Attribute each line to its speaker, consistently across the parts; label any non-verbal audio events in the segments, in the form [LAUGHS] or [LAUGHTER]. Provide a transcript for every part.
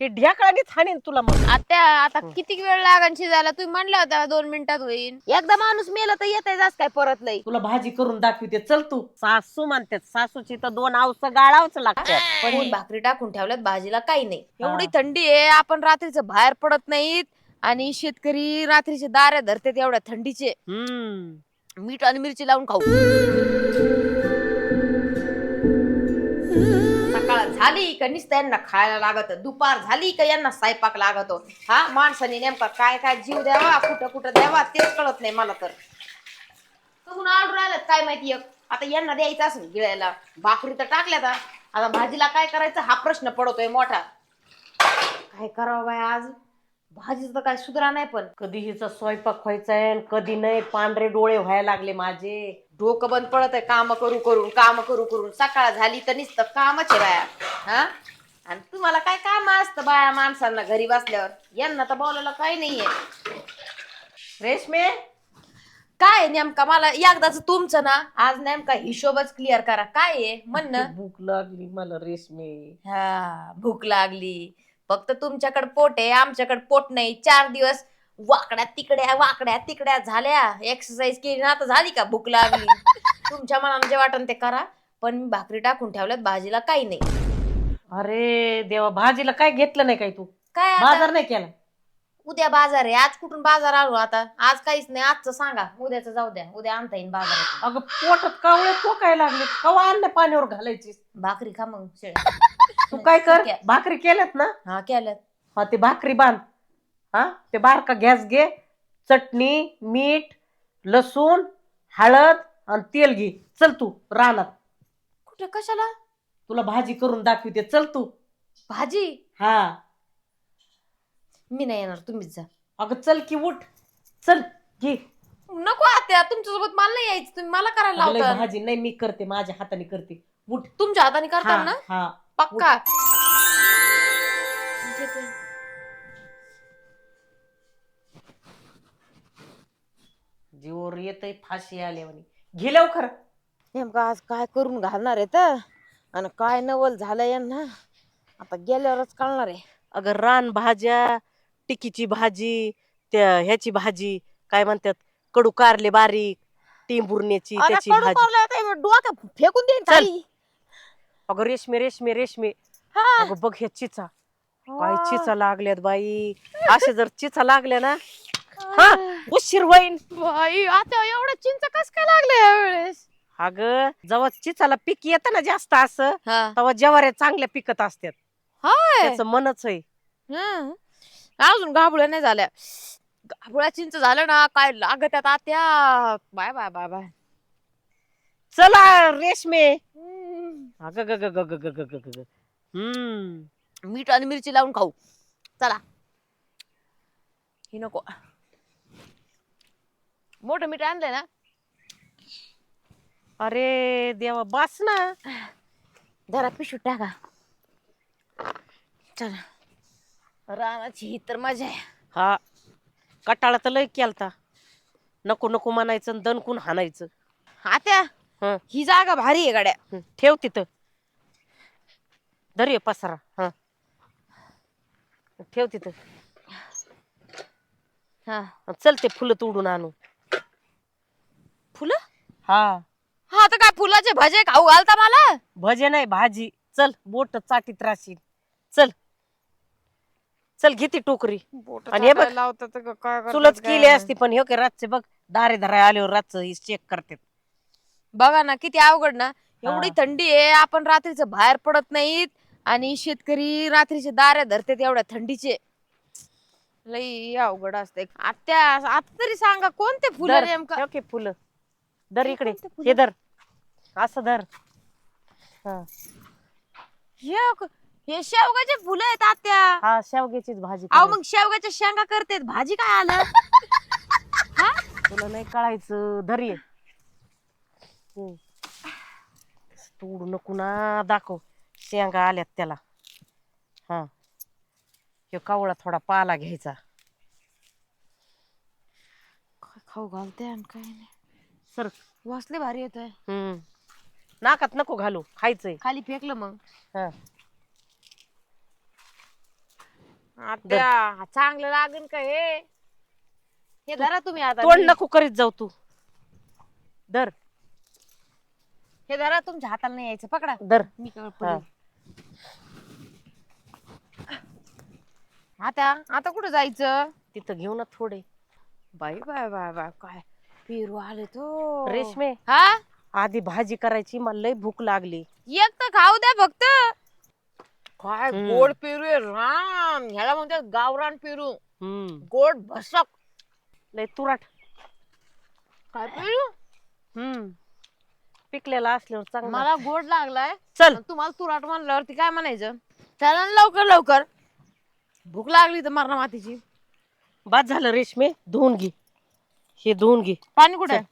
Speaker 1: हे ढ्याकळाने हाणीन तुला मग.
Speaker 2: आता आता किती वेळ लागन शिजायला? तुम्ही म्हणल्या होत्या दोन मिनिटात होईल एकदा माणूस मेला तर येत जास काय परत लई.
Speaker 1: तुला भाजी करून दाखवते चल तू. सासू म्हणतात सासूची तर दोन आवस गाळावच लागतात.
Speaker 2: पण भाकरी टाकून ठेवल्यात? भाजीला काही नाही.
Speaker 1: हा.
Speaker 2: एवढी थंडी आहे आपण रात्रीचं बाहेर पडत नाहीत. आणि शेतकरी रात्रीचे दारे धरतात एवढ्या थंडीचे.
Speaker 1: हम्म.
Speaker 2: मीठ आणि मिरची लावून खाऊ. झाली का नुसतं यांना खायला लागत? दुपार झाली का यांना स्वयंपाक लागतो? हा माणसाने नेमका काय काय जीव द्यावा कुठं कुठं द्यावा तेच कळत नाही मला तर. करून आडून राहिलं काय माहिती एक? आता यांना द्यायचं असेल गिळायला. भाकरी तर टाकल्या आता आता भाजीला काय करायचं? हा प्रश्न पडतोय मोठा. काय करावं बाय आज? भाजीचं तर काय सुधरा नाही पण.
Speaker 1: कधी हिचा स्वयंपाक व्हायचाय आणि कधी नाही पांढरे डोळे व्हायला लागले माझे.
Speaker 2: डोकं बंद पडत आहे काम करू करून काम करू करून. सकाळ झाली तर नुसतं कामच आहे बाया. हा? आणि तुम्हाला काय काम असतं बाया माणसांना घरी बसल्यावर? यांना तर बोलायला काही नाहीये.
Speaker 1: रेशमे
Speaker 2: काय आहे नेमका? मला एकदाच तुमचं ना आज नेमका हिशोबच क्लिअर करा. काय आहे? म्हणणं
Speaker 1: भूक लागली मला रेशमे.
Speaker 2: हा भूक लागली. फक्त तुमच्याकडे पोट आहे आमच्याकडे पोट नाही. चार दिवस वाकड्या तिकड्या वाकड्या तिकड्या झाल्या. एक्सरसाइज केली ना आता झाली का? भूक लागली. [LAUGHS] तुमच्या मनाला जे वाटन ते करा. पण भाकरी टाकून ठेवल्यात भाजीला काही नाही.
Speaker 1: अरे देवा भाजीला काय घेतलं नाही काय तू?
Speaker 2: काय आता?
Speaker 1: बाजार नाही केला.
Speaker 2: उद्या बाजार आहे. आज कुठून बाजार आलो आता? आज काहीच नाही. आजचं सांगा. उद्याचं जाऊ द्या. उद्या आणता येईल बाजारात.
Speaker 1: अगं पोटात कावळे काय लागले. कवा अन्न पाण्यावर घालायची?
Speaker 2: भाकरी खा मग शेळ्या.
Speaker 1: तू काय कर. भाकरी केल्यात ना?
Speaker 2: हा केल्यात.
Speaker 1: हा ते भाकरी बांध. हा? ते बारका गॅस घे. चटणी मीठ लसूण हळद आणि तेल घे. चल तू रानात.
Speaker 2: कुठे? कशाला?
Speaker 1: तुला भाजी करून दाखवते. चल तू.
Speaker 2: भाजी?
Speaker 1: हा.
Speaker 2: मी नाही येणार. तुम्हीच जा.
Speaker 1: अगं चल की उठ. चल घे.
Speaker 2: नको आत्या. तुमच्यासोबत मला नाही यायचं. तुम्ही मला करायला
Speaker 1: अगं लय
Speaker 2: लावता.
Speaker 1: भाजी. नाही मी करते. माझ्या हाताने करते. उठ.
Speaker 2: तुमच्या हाताने करता
Speaker 1: हा
Speaker 2: ना
Speaker 1: हा.
Speaker 2: पक्का?
Speaker 1: जीवर येतय फाशी आल्यावानी घे लवकर
Speaker 2: नेमकं आज काय करून घालणार आहे तर? आणि काय नवल झालं यांना? आता गेल्यावरच कळणार आहे.
Speaker 1: अगं रान भाज्या टिकीची भाजी त्या ह्याची भाजी काय म्हणतात कडू कारले बारीक टिंबुर्ण्याची
Speaker 2: अरे
Speaker 1: त्याची
Speaker 2: कडू
Speaker 1: भाजी.
Speaker 2: डोक्यात फेकून देईन
Speaker 1: चल.
Speaker 2: ताई.
Speaker 1: अगं रेशमे रेशमे रेशमे.
Speaker 2: हा.
Speaker 1: अगं बघ ह्या चिचा. काय चिचा लागल्यात बाई. असे जर चिचा लागल्या ना हा उशीर होईन.
Speaker 2: बाई आता एवढं चिंच कस काय लागलं यावेळेस?
Speaker 1: अगं जेव्हा चिचाला पीक येतं ना जास्त असं
Speaker 2: हा.
Speaker 1: तेव्हा ज्वाऱ्या चांगल्या पिकत असतात
Speaker 2: होय.
Speaker 1: त्याचं मनच आहे
Speaker 2: हं. अजून गाभुळ्या नाही झाल्या. गाभुळ्या चिंच झालं ना काय लागत आहेत आत्या. Bye bye bye bye.
Speaker 1: चला रेशमे. अगं ग ग ग ग ग ग ग ग ग. हम्म.
Speaker 2: मीठ आणि मिरची लावून खाऊ. चला. ही नको. मोठं मीठ आणलंय ना?
Speaker 1: अरे देवा बस ना.
Speaker 2: जरा पिशू टाका. चला. रानाची ही तर मजा आहे.
Speaker 1: हा. कटाळा तर लय केलता. नको नको म्हणायचं आणि दणकून हाणायचं.
Speaker 2: आत्या
Speaker 1: हं.
Speaker 2: ही जागा भारी आहे गाड्या.
Speaker 1: हं, ठेव तिथं. धर ये पसारा. हा. ठेव तिथं.
Speaker 2: हा.
Speaker 1: आणि चल ते फुलं तोडून आणू.
Speaker 2: फुलं?
Speaker 1: हा.
Speaker 2: हा तर काय फुलाचे भजे खाऊ घालता मला?
Speaker 1: भजे नाही भाजी. चल बोट चाटीत राहशील. चल. चल घे ती टोकरी. आणि हे बघ, तुलाच केली असती पण हे काय रातचे बघ दारे धराय आल्यावर रातचं चेक करतात.
Speaker 2: बघा ना किती अवघड ना. एवढी
Speaker 1: हा.
Speaker 2: थंडी आहे आपण रात्रीचं बाहेर पडत नाहीत आणि शेतकरी रात्रीचे दारे धरतात एवढ्या थंडीचे. लई अवघड असते आत्या आता तरी सांगा कोणते फुलं नेमकं?
Speaker 1: ठेव की फुलं. धर
Speaker 2: हे
Speaker 1: इकडे? हे धर असं धर हा.
Speaker 2: हे क- हे शेवगाचे फुलं आहेत आत्या.
Speaker 1: हा शेवग्याचीच भाजी
Speaker 2: अहो. मग शेवगाच्या शेंगा करतेत. भाजी काय आलं? [LAUGHS]
Speaker 1: तुला नाही कळायचं. धर ये. हम्म. तोडू नको ना. दाखव. शेंगा आल्यात त्याला. हा. हे कावळा थोडा पाला घ्यायचा.
Speaker 2: काय खाऊ घालते आणि काय नाही.
Speaker 1: सर
Speaker 2: वासले भारी येत आहे
Speaker 1: हम्म. नाकात नको घालू खायचंय.
Speaker 2: खाली फेकलं मग.
Speaker 1: हा.
Speaker 2: आत्या चांगलं लागेल का हे? हे धरा तुम्ही आता
Speaker 1: तोंड नको करीत जाऊ तू. दर
Speaker 2: हे धरा तुमच्या हाताला नाही यायचं. पकडा.
Speaker 1: दर
Speaker 2: मी
Speaker 1: हा.
Speaker 2: आता आता कुठं जायचं?
Speaker 1: तिथं घेऊ ना थोडे.
Speaker 2: बाई बाय बाय बाय काय? पेरू आले तो.
Speaker 1: रेशमे.
Speaker 2: हा?
Speaker 1: आधी भाजी करायची मला लय भूक लागली.
Speaker 2: एक तर खाऊ द्या फक्त. काय
Speaker 1: हम्म.
Speaker 2: गोड पेरू आहे राम. ह्याला म्हणतात गावरान पेरू.
Speaker 1: हम्म.
Speaker 2: गोड भसक.
Speaker 1: लय तुराट.
Speaker 2: काय पेरू?
Speaker 1: हम्म. पिकलेला असल्यावर चांगला
Speaker 2: मला गोड लागलाय.
Speaker 1: चल.
Speaker 2: तुम्हाला तुराट म्हणल्यावरती काय म्हणायचं? चला ना लवकर लवकर. भूक लागली तर मरणा मातीची
Speaker 1: बाद झालं रेशमे. धुवून घे. हे धुवून घे.
Speaker 2: पाणी कुठे आहे?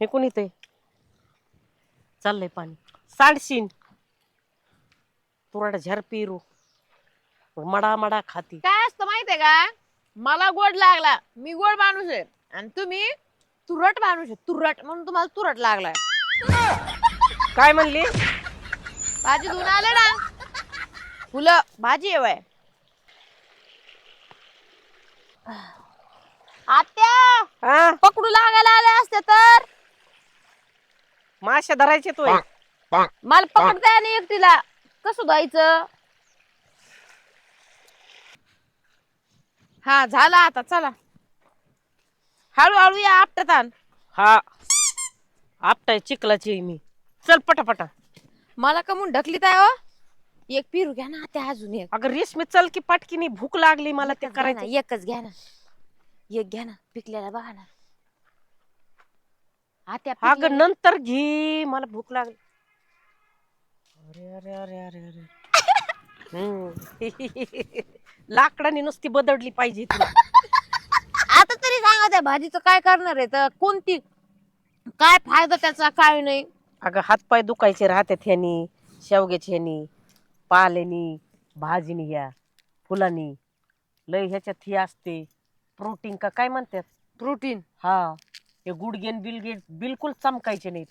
Speaker 1: हे कोणी ते चाललंय पाणी. साडशीन. तुराट झर पेरू मडा मडा खाती.
Speaker 2: काय असतं माहितीये का? मला गोड लागला. मी गोड माणूस आहे. आणि तुम्ही तुरट माणूस आहे. तुरट म्हणून तुम्हाला तुरट लागलाय.
Speaker 1: काय म्हणली?
Speaker 2: भाजी धुवून आले ना. फुलं भाजी आहे वय. आत्या
Speaker 1: हा?
Speaker 2: पकडू लागायला आले असते तर?
Speaker 1: माश्या धरायचे तो
Speaker 2: मला पकडताय आणि एकटीला. कसं धुवायचं? हा झाला आता चला. हळूहळू या आपटत आण
Speaker 1: हा. आपटाय चिखलाची आहे मी. चल पटापटा.
Speaker 2: मला कमून ढकलीत आहे हो? एक पिरू घ्या ना त्या अजून एक.
Speaker 1: अगं रेशमी चल की पटकीनी भूक लागली मला ते करायचं.
Speaker 2: एकच घ्या ना. एक घ्या ना पिकलेला बघा ना. आत्या
Speaker 1: नंतर घे मला भूक लागली. अरे अरे अरे अरे अरे. हम्म. [LAUGHS] लाकडाने नुसती बदडली पाहिजे तुला
Speaker 2: आता तरी सांगा त्या भाजीचं काय करणार आहे? तर कोणती काय फायदा त्याचा काय नाही.
Speaker 1: अगं हातपाय दुखायचे राहतात ह्यानी शेवग्याची ह्यानी पाल्यानी भाजीनी या फुलानी. लय ह्याच्यात ही असते. प्रोटीन का काय म्हणतात?
Speaker 2: प्रोटीन.
Speaker 1: हा. हे गुडगेन बिलगेट बिलकुल चमकायचे नाहीत.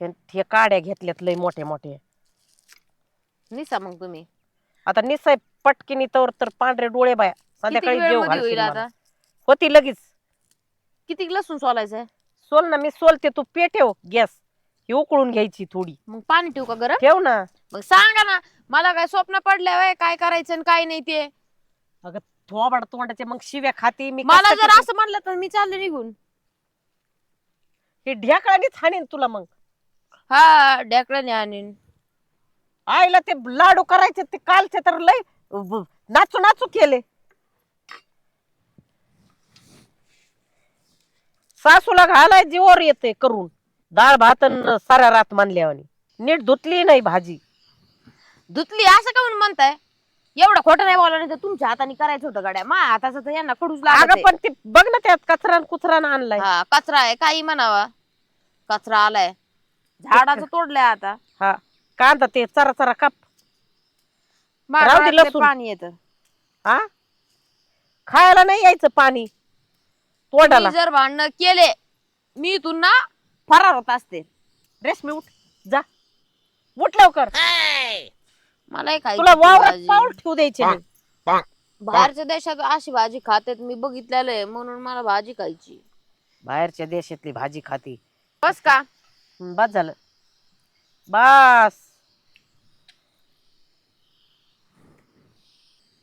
Speaker 1: हे- हे काड्या घेतल्यात लय मोठ्या मोठ्या.
Speaker 2: निसा मग तुम्ही.
Speaker 1: आता निसाय पटकिनी तर तर पांढरे डोळे बाया. संध्याकाळी
Speaker 2: किती
Speaker 1: जेव
Speaker 2: वेळ होईल
Speaker 1: घालशील मला.
Speaker 2: आता?
Speaker 1: होती लगेच.
Speaker 2: किती लसूण सोलायचंय?
Speaker 1: सोल ना मी सोलते तू पेठेव गॅस. ही उकळून घ्यायची थोडी.
Speaker 2: मग पाणी ठेवू का गरम?
Speaker 1: ठेव ना.
Speaker 2: मग सांगा ना मला काय स्वप्न पडले वय काय करायचं आणि काय नाही ते.
Speaker 1: अगं थोबाड तोंडाचे मग शिव्या खाते मी
Speaker 2: मला
Speaker 1: कसं
Speaker 2: जर
Speaker 1: करते?
Speaker 2: असं म्हणलं तर मी चालले निघून.
Speaker 1: हे ढ्याकळानेच हाणीन तुला मग.
Speaker 2: हा ढेकळ्याने आणीन
Speaker 1: आईला ते लाडू करायचे ते कालचे तर लय नाचू नाचू केले. सासूला घालाय जीवर येते करून. डाळ भात अन साऱ्या रात मानल्यावानी. नीट धुतली नाही भाजी.
Speaker 2: धुतली असं का म्हणून म्हणताय? एवढं खोटं नाही बोललं नाही तर तुमच्या हाताने करायचं होतं गाड्या. मा हाताचं तर यांना कडूच लागत
Speaker 1: अगं
Speaker 2: आहे.
Speaker 1: पण ते बघ ना त्यात कचरा न कुचरानं आणलाय.
Speaker 2: हा कचरा आहे काही म्हणावा. कचरा आलाय. झाडाचं तोडलंय आता.
Speaker 1: हा कांदा ते चरा चरा काप.
Speaker 2: माझ्या
Speaker 1: राहू दे
Speaker 2: डोळ्यातले
Speaker 1: लसूण.
Speaker 2: पाणी येतं.
Speaker 1: हा? खायला नाही यायचं पाणी. तोंडाला.
Speaker 2: मी जर भांडण केले मी इथून ना फरार होत असते.
Speaker 1: रेशमी उठ जा. उठ लवकर.
Speaker 2: मलाही
Speaker 1: तुला वावरात
Speaker 2: भाजी.
Speaker 1: पाऊल ठेवू द्यायचे नाही.
Speaker 2: बाहेरच्या देशात अशी भाजी खातात मी बघितलेलं आहे म्हणून मला भाजी खायची.
Speaker 1: बाहेरच्या देशातली भाजी खाती.
Speaker 2: बस का?
Speaker 1: हं, बस झालं. बस.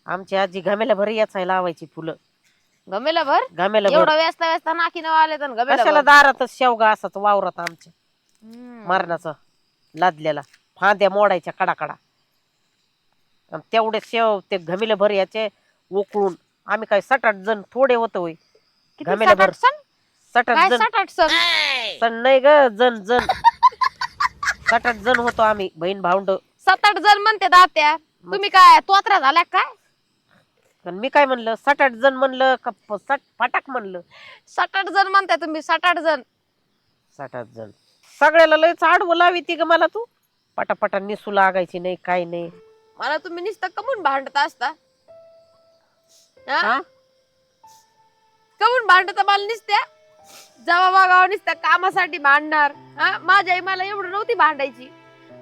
Speaker 1: आमची आजी घमेला भरी याचाय लावायची फुलं.
Speaker 2: गमेला भर
Speaker 1: घमेला भर
Speaker 2: एवढं व्यस्त व्यस्त नाकी आले तर गमेला
Speaker 1: कशाला
Speaker 2: भर.
Speaker 1: दारातच शेवगा असाच वावरात आमच्या. मरणाचा लादलेला. फांद्या मोडायच्या कडाकडा आणि तेवढे शेव ते घमेले भर याचे उकळून आम्ही काय सात आठ जण थोडे होतो होय.
Speaker 2: किती
Speaker 1: घमेला भर
Speaker 2: सण?
Speaker 1: आठ
Speaker 2: काय
Speaker 1: जण
Speaker 2: साठ आठ सण
Speaker 1: नाही ग जण जण. सात आठ जण होतो आम्ही बहीण भावंड.
Speaker 2: सात आठ जण म्हणते दात्या. तुम्ही काय तोत्रा झाल्या काय?
Speaker 1: पण मी काय म्हणलं सात आठ जण म्हणलं का प- सात फाटाक म्हणलं?
Speaker 2: सात आठ जण म्हणताय तुम्ही सात आठ जण.
Speaker 1: सात आठ जण. सगळ्याला लयच आडवं लावी ती ग मला तू. पटापटा निसू लागायची नाही काय नाही.
Speaker 2: मला तुम्ही नुसतं कमून भांडत असता. हा?
Speaker 1: हा?
Speaker 2: कमून भांडत मला निसत्या? जेव्हा बघावं निसत्या कामासाठी भांडणार. हा? माझी आई मला एवढं नव्हती भांडायची.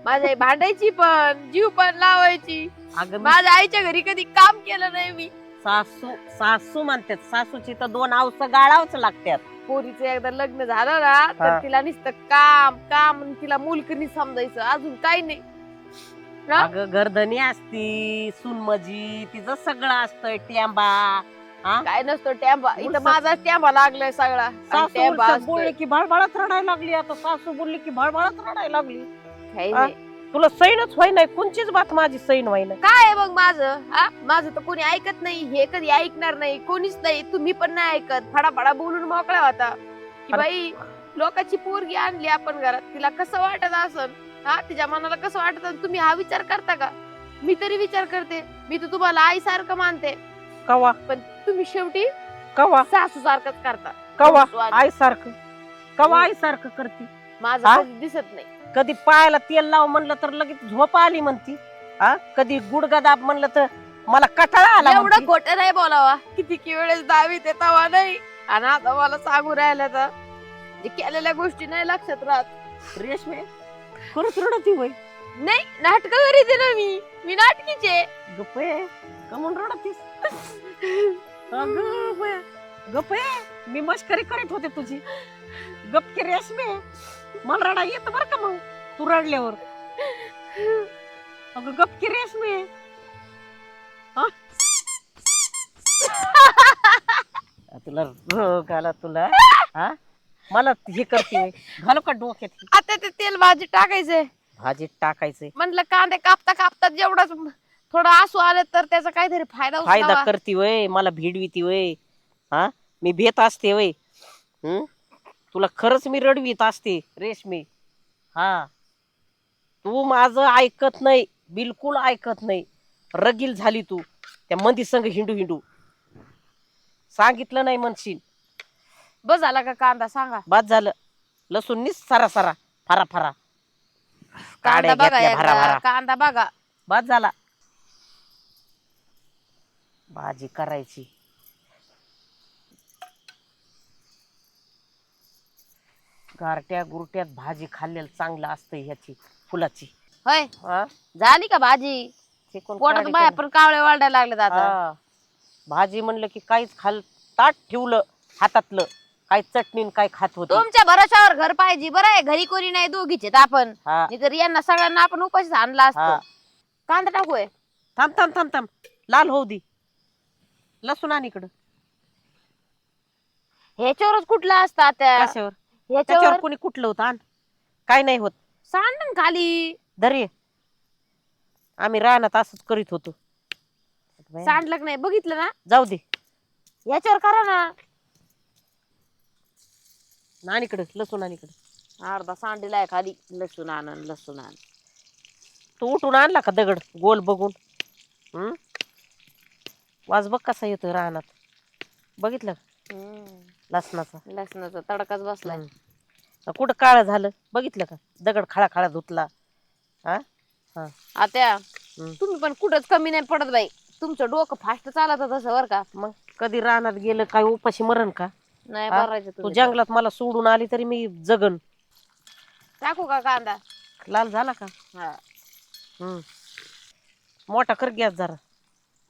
Speaker 2: माझ्या आई भांडायची पण जीव पण लावायची.
Speaker 1: अगं मी
Speaker 2: माझ्या आईच्या घरी कधी काम केलं नाही मी.
Speaker 1: सासू सासू म्हणतात सासूची तर दोन औस गाळावच लागतात.
Speaker 2: पोरीचं एकदा लग्न झालं ना तर. तिला नुसतं काम काम आणि तिला मुलकनी समजायचं. अजून काही नाही.
Speaker 1: अगं गर्दनी असती सुनमजी तिचं सगळं असतंय टेंबा हा?
Speaker 2: काय नसतो टॅम्बा इथं माझा टॅम्बा लागलाय सगळा. आणि
Speaker 1: सासू
Speaker 2: टॅम्बा
Speaker 1: उलटं
Speaker 2: असतोय.
Speaker 1: बोलले की भळभळत रडायला लागली आता सासू बोलली की भळभळत रडायला लागली.
Speaker 2: काही? नाही.
Speaker 1: तुला सैनच व्हाय नाही कोणचीच बात माझी सैन व्हाय नाही.
Speaker 2: काय आहे मग माझं? हा? माझं तर कोणी ऐकत नाही हे कधी ऐकणार नाही कोणीच नाही तुम्ही पण नाही ऐकत. फडाफडा बोलून मोकळा होता. की बाई लोकांची पोरगी आणली आपण घरात तिला कसं वाटत असन? हा तिच्या मनाला कसं वाटत? तुम्ही हा विचार करता का? मी तरी विचार करते. मी तर तुम्हाला आई सारखं मानते.
Speaker 1: कवा?
Speaker 2: पण तुम्ही शेवटी
Speaker 1: कवा?
Speaker 2: सासू सारखंच करता.
Speaker 1: कवा. आई सारखं कवा आई सारखं करती?
Speaker 2: माझं
Speaker 1: हा?
Speaker 2: दिसत नाही.
Speaker 1: कधी पायाला तेल लाव म्हणलं तर लगेच झोप आली म्हणती. हा? कधी गुडगा दाब म्हणलं तर मला कटाळा आला
Speaker 2: एवढं
Speaker 1: म्हणती.
Speaker 2: खोटं नाही बोलावा. किती कि वेळेस दहावीत येतावा नाही. आणि आता मला सांगू राहिलं तर. जे केलेल्या गोष्टी नाही लक्षात राहत.
Speaker 1: रेशमे खरंच रडती वय
Speaker 2: नाही नाटक करीते ना मी. मी नाटकीचे.
Speaker 1: गप्पे कमून रडतीस? अगं बया, गप्पे मी मस्करी करीत होते तुझी. गपके रेशमे मला रडा येत बर का मग? तू रडल्यावर. अगं गपके रेशमे हा? तुला रोग आला तुला? हा मला हे करते. घालू का डोक्यात हे?
Speaker 2: आता ते तेल भाजी टाकायचंय.
Speaker 1: भाजीत टाकायचंय.
Speaker 2: म्हणलं कांदे कापता कापता जेवढाच थोडं आसू आले तर त्याचा काहीतरी फायदा
Speaker 1: फायदा
Speaker 2: उचलावा.
Speaker 1: करती वय मला भिडविती वय. हा? मी भेत असते वय. हं? तुला खरंच मी रडवीत असते रेशमी. हा. तू माझं ऐकत नाही बिलकुल ऐकत नाही. रगील झाली तू. त्या मंदी संग हिंडू हिंडू. सांगितलं नाही म्हणशील.
Speaker 2: बस झाला का कांदा? सांगा.
Speaker 1: बाद झालं. लसूण निस सरा सरा. फरा फरा.
Speaker 2: कांदा
Speaker 1: काड्या
Speaker 2: बघा
Speaker 1: घेतल्या भरा
Speaker 2: एकदा.
Speaker 1: भरा.
Speaker 2: कांदा बघा.
Speaker 1: बाद झाला. भाजी करायची. गारट्या गुरट्यात भाजी खाल्लेलं चांगलं असतं ह्याची फुलाची.
Speaker 2: होय?
Speaker 1: हा?
Speaker 2: झाली का भाजी?
Speaker 1: चिकन
Speaker 2: पोटात बाया. पण कावळे वाढायला लागले आता.
Speaker 1: हा. भाजी म्हणलं की काहीच खाल ताट ठेवलं हातातलं. काही चटणी न काय खात होत?
Speaker 2: तुमच्या भरोशावर घर पाहिजे बरं आहे. घरी कोणी नाही दोघीचे आपण.
Speaker 1: हा.
Speaker 2: यांना सगळ्यांना आपण उपाशी आणला
Speaker 1: हा.
Speaker 2: असतो कांदा टाकूय.
Speaker 1: थांब थांब थांब थांब. लाल होऊ दे. लसूण आणि इकडं.
Speaker 2: ह्याच्यावरच कुठला असतात त्या
Speaker 1: कशावर? त्याच्यावर
Speaker 2: ह्याच्यावर
Speaker 1: कोणी कुठलं होतं? आण. काय नाही होत.
Speaker 2: सांड खाली.
Speaker 1: धरे आम्ही रानात असंच करीत होतो.
Speaker 2: सांडलं नाही? बघितलं ना?
Speaker 1: जाऊ दे.
Speaker 2: याच्यावर करा ना.
Speaker 1: नानीकडे लसूण आणीकडे
Speaker 2: अर्धा सांडीला आहे खाली लसूण आण लसूण आण.
Speaker 1: तू उठून आणला का दगड गोल बघून? हम्म वाज बघ कसा येतोय रानात. बघितलं का? लसणाचा.
Speaker 2: लसणाचा तडकाच बसलाय.
Speaker 1: हम्म. कुठं काळ झालं? बघितलं का? दगड खाळा खाळा धुतला. हा? हा.
Speaker 2: आता
Speaker 1: हम्म.
Speaker 2: तुम्ही पण कुठंच कमी नाही पडत बाई. तुमचं डोकं फास्ट चालत तसं बर का?
Speaker 1: मग कधी रानात गेलं काय उपाशी मरण का?
Speaker 2: नाही
Speaker 1: हा?
Speaker 2: भरायचं
Speaker 1: तू
Speaker 2: तुम्ही.
Speaker 1: जंगलात मला सोडून आली तरी मी जगन.
Speaker 2: टाकू का कांदा?
Speaker 1: लाल झाला का?
Speaker 2: हा.
Speaker 1: हम्म. मोठा कर गॅस जरा.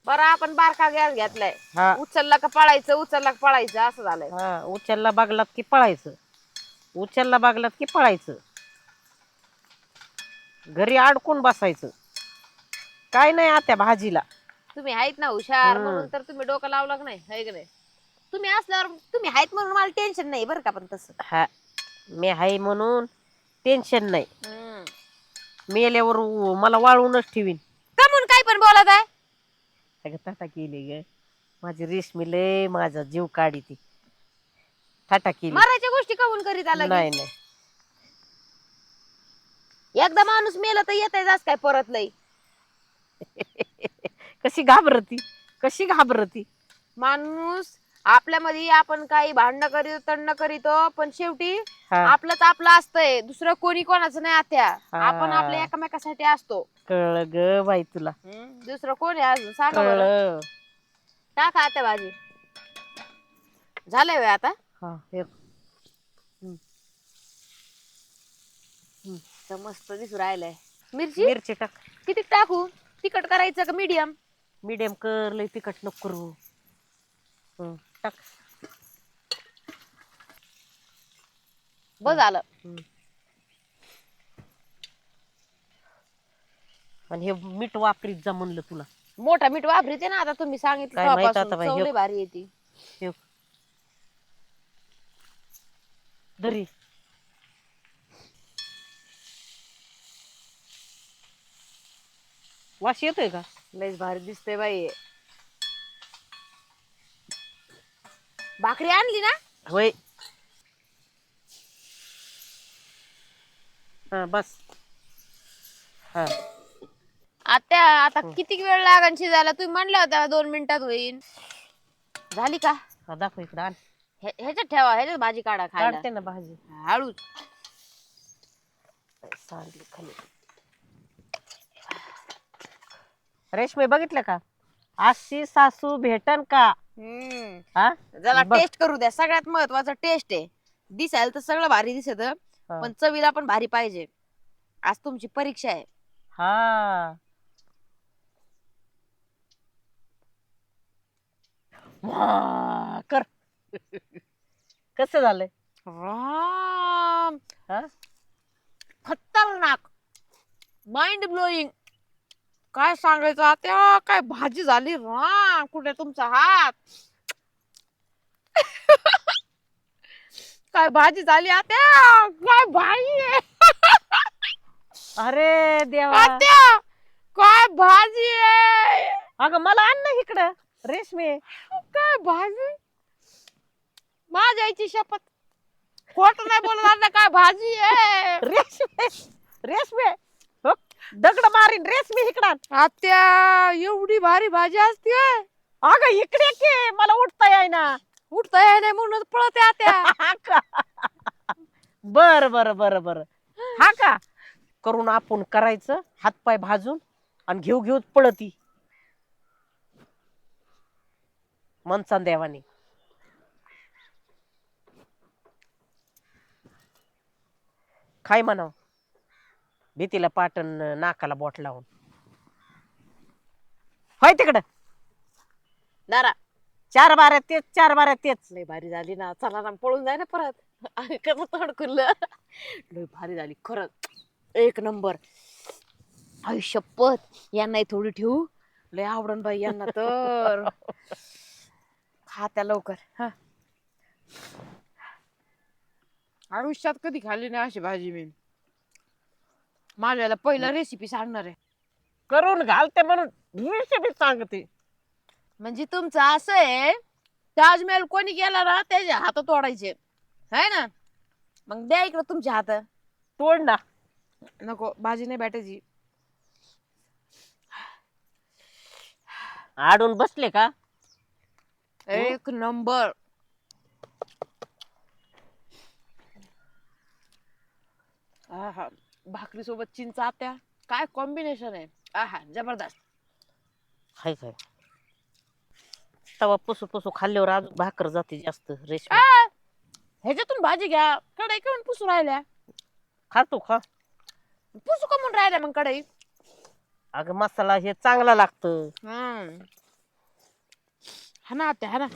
Speaker 2: बरं आपण बारका गॅस घेतलाय.
Speaker 1: हा.
Speaker 2: उचलला का पळायचं उचलला का पळायचं असं झालंय.
Speaker 1: हा उचलला बागलात की पळायचं. उचलला बागलात की पळायचं. घरी अडकून बसायचं. काय नाही आत्या भाजीला.
Speaker 2: तुम्ही आहेत ना हुशार
Speaker 1: हम्म.
Speaker 2: म्हणून तर तुम्ही डोकं लावलं का नाही? है की नाही? तुम्ही असल्यावर तुम्ही आहेत म्हणून मला टेन्शन नाही बरं का पण तसं.
Speaker 1: हा मी आहे म्हणून टेन्शन नाही. मेल्यावर उ- मला वाळूनच ठेवीन.
Speaker 2: का म्हणून काय पण बोलत आहे?
Speaker 1: अगं टाटा केली ग. माझी रेशमी लय माझा जीव काढी ती. टाटा केली.
Speaker 2: मरायच्या गोष्टी काहून करीत आला की?
Speaker 1: नाही नाही.
Speaker 2: एकदा माणूस मेला तर येत जास काय परत लई. [LAUGHS]
Speaker 1: कशी घाबरती कशी घाबरती.
Speaker 2: माणूस आपल्यामध्ये आपण काही भांडणं करीतो तंड करीतो पण शेवटी
Speaker 1: हा.
Speaker 2: आपलंच आपलं असतंय. दुसरं कोणी कोणाचं नाही आत्या.
Speaker 1: हा.
Speaker 2: आपण आपल्या एकमेकासाठी असतो.
Speaker 1: कळ ग बाई तुला.
Speaker 2: हम्म, दुसरं कोणी अजून? सांगा बरं. टाका आता भाजी. झालंय व्हय आता?
Speaker 1: हा हे.
Speaker 2: तर मस्त दिसू राहिलंय. मिरची?
Speaker 1: मिरची टाक.
Speaker 2: किती टाकू? तिखट करायचं का मीडियम?
Speaker 1: मीडियम कर लय तिखट नको करू. हं, टाक.
Speaker 2: बस झालं.
Speaker 1: हं. आणि हे मीठ वापरीत जा म्हणलं तुला.
Speaker 2: मोठा मीठ वापरते ना आता तुम्ही सांगितलं
Speaker 1: काय माहीत
Speaker 2: तेव्हापासून.
Speaker 1: आता बाई,
Speaker 2: चव
Speaker 1: ह्यो-
Speaker 2: लय भारी येते
Speaker 1: हे दरी वास येतोय का?
Speaker 2: लयच भारी दिसते बाई. भाकरी आणली ना?
Speaker 1: होय. हा बस. हा.
Speaker 2: आता आता किती वेळ लागन शिजायला? तुम्ही म्हणल्या होत्या दोन मिनिटात होईल झाली का?
Speaker 1: हा दाखव इकडं आण.
Speaker 2: हे- ह्याच्यात ठेवा ह्याच्यात भाजी काढा खायला.
Speaker 1: काढते ना भाजी.
Speaker 2: हळूच.
Speaker 1: सांडली खाली. रेशमी बघितलं का? अशी सासू भेटन का?
Speaker 2: हम्म.
Speaker 1: हा?
Speaker 2: जरा
Speaker 1: बघ.
Speaker 2: टेस्ट करू द्या. सगळ्यात महत्वाचं टेस्ट आहे. दिसायला तर सगळं भारी दिसत
Speaker 1: हा.
Speaker 2: पण चवीला पण भारी पाहिजे. आज तुमची परीक्षा आहे.
Speaker 1: हा. वा, कर. कस झालंय?
Speaker 2: राम.
Speaker 1: हा?
Speaker 2: खतरनाक माइंड ब्लोईंग काय सांगायचं? आता काय भाजी झाली? राम कुठे तुमचा हात? काय भाजी झाली आता? काय भाजी आहे?
Speaker 1: अरे देवा.
Speaker 2: आत्या काय भाजी आहे?
Speaker 1: अगं मला आण ना इकडं. रेशमी.
Speaker 2: काय भाजी? माझ्या आईची शपथ. खोट नाही बोलणार ना काय भाजी आहे?
Speaker 1: रेशमी. रेशमी. दगड मारीन रेशमी इकडं.
Speaker 2: आत्या एवढी भारी भाजी असते होय.
Speaker 1: अगं इकडे के मला उठता येईना.
Speaker 2: उठता येई नाही म्हणून पळते आत्या. [LAUGHS]
Speaker 1: हा का? बर बर बर बर. हा का? करून आपण करायचं हातपाय भाजून आणि घेऊ घेऊ पळती. मनसान देवानी. काय म्हणाव? भीतीला पाटण नाकाला बोट लावून. होय तिकडं.
Speaker 2: दारा.
Speaker 1: चार बाऱ्या तेच चार बाऱ्या तेच.
Speaker 2: लय भारी झाली ना. चला ना पळून जाय ना परत. आणि कसं तोंड खुललं लय भारी झाली खरंच. एक नंबर. आई शपथ यांना थोडी ठेवू. लय आवडन बाई यांना तर. खा त्या लवकर. हा. आयुष्यात कधी खाल्ली नाही अशी भाजी मी. माझ्याला पहिला रेसिपी सांगणार आहे.
Speaker 1: करून घालते म्हणून रेसिपी सांगते.
Speaker 2: म्हणजे तुमचं असं आहे ताजमहल कोणी केला ना त्याचे हात तोडायचे. है ना? मग द्या इकडं तुमचे हात.
Speaker 1: तोड ना.
Speaker 2: नको भाजी नाही भेटायची.
Speaker 1: आडून बसले का?
Speaker 2: एक नंबर. आहा. भाकरी सोबत चिंच आत्या. काय कॉम्बिनेशन आहे? आहा जबरदस्त.
Speaker 1: हाय काय? तवा पुसू पुसू खाल्ल्यावर अजून भाकर जाते जास्त रेशमी.
Speaker 2: आ! ह्याच्यातून भाजी घ्या. कढई काऊन पुसू राहिल्या.
Speaker 1: खातो खा.
Speaker 2: पुसू का म्हणून राहिल्या मग कढई?
Speaker 1: अगं मसाला हे चांगला लागतं.
Speaker 2: हम्म. हा ना आत्या हा ना.